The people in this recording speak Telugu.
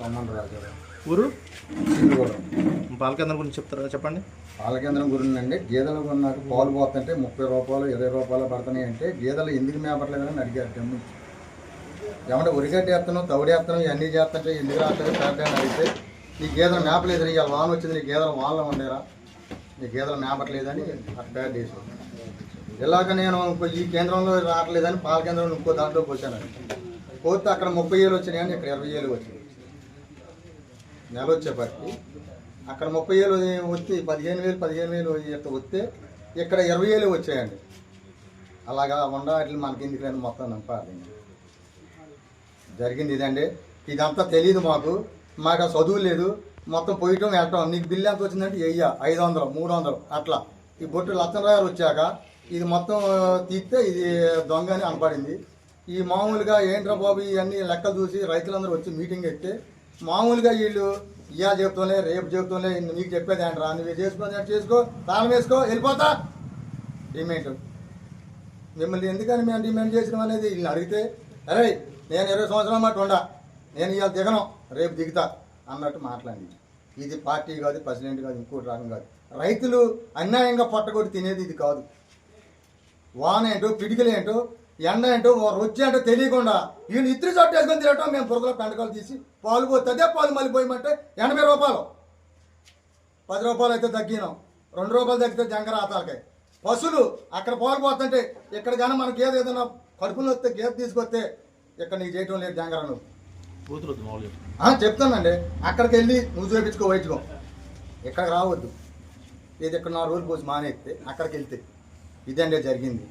రాజు ఊరు? సింధుగూడెం పాల కేంద్రం గురించి చెప్తారా? చెప్పండి. పాల కేంద్రం గురిందండి గేదెలు కొన్నాక పాలు పోతుంటే ముప్పై రూపాయలు ఇరవై రూపాయలు పడుతున్నాయి అంటే గేదెలు ఎందుకు మేపట్లేదని అడిగారు డమ్మి ఏమంటే ఉరిగడ్డి వేస్తాను తౌడు వేస్తాను ఇవన్నీ చేస్తుంటే ఎందుకు రాలేదు కరెక్ట్ అని అడిగితే ఈ గేదెలు మేపలేదు ఇక వాన వచ్చింది నీ గేదెలు వానలో ఉండేరా? నీ గేదెలు మేపట్లేదని అక్కడ చేసాను ఇలాగ నేను ఈ కేంద్రంలో రావట్లేదని పాల కేంద్రంలో ఇంకో దాంట్లో పోసాను. పోతే అక్కడ ముప్పై ఏళ్ళు వచ్చినాయని ఇక్కడ ఇరవై ఏళ్ళు వచ్చినాయి నెల వచ్చేపటికి అక్కడ ముప్పై వేలు వస్తే పదిహేను వేలు పదిహేను వేలు ఇట్లా వస్తే ఇక్కడ ఇరవై వేలు వచ్చాయండి. అలాగా ఉండ మనకి ఎందుకు మొత్తం నంపాలి జరిగింది ఇదండి. ఇదంతా తెలియదు మాకు. మాకు చదువు లేదు. మొత్తం పోయటం వెళ్ళటం నీకు బిల్లు ఎంత వచ్చిందంటే వెయ్యి ఐదు వందలు మూడు వందలు అట్లా. ఈ బొట్టు లచ్చనరాగారు వచ్చాక ఇది మొత్తం తీస్తే ఇది దొంగ అని అనపడింది. ఈ మామూలుగా ఏంట్రా బాబు ఇవన్నీ లెక్కలు చూసి రైతులందరూ వచ్చి మీటింగ్ ఎత్తే మామూలుగా వీళ్ళు ఇవాళ చెప్తాలే రేపు చెప్తాలే నీకు చెప్పేది ఏంట్రా? నువ్వు చేసుకో నేను చేసుకో తాళం వేసుకో వెళ్ళిపోతా. డిమాండ్. మిమ్మల్ని ఎందుకని మేము డిమాండ్ చేసినాం అనేది వీళ్ళని అడిగితే అరే నేను ఇరవై సంవత్సరాల మాట ఉండా. నేను ఇవాళ దిగను రేపు దిగుతా అన్నట్టు మాట్లాడింది. ఇది పార్టీ కాదు ప్రెసిడెంట్ కాదు ఇంకోటి రకం కాదు. రైతులు అన్యాయంగా పొట్టగొట్టి తినేది ఇది కాదు. వాన ఏంటో ఎండ ఏంటో రొచ్చి ఏంటో తెలియకుండా వీళ్ళు ఇద్దరు చోటు వేసుకొని తిరగటం మేము పురుగుల పెంటకాలు తీసి పాలు పోతే అదే పాలు మళ్ళీ పోయమంటే ఎనభై రూపాయలు. పది రూపాయలు అయితే తగ్గినాం. రెండు రూపాయలు తగ్గితే జంగర ఆతాలకాయ పశువులు అక్కడ పాలు పోతుంటే ఇక్కడ కానీ మన గేదె ఏదైనా కడుపులో వస్తే గేదె తీసుకొస్తే ఇక్కడ నీకు చేయటం లేదు జంగర నువ్వు చెప్తానండి. అక్కడికి వెళ్ళి నువ్వు చూపించుకో వైద్యుకో ఇక్కడికి రావద్దు. ఇది ఇక్కడ నాలుగు రోజులు పోసి మానేస్తే అక్కడికి వెళ్తే. ఇదండి జరిగింది.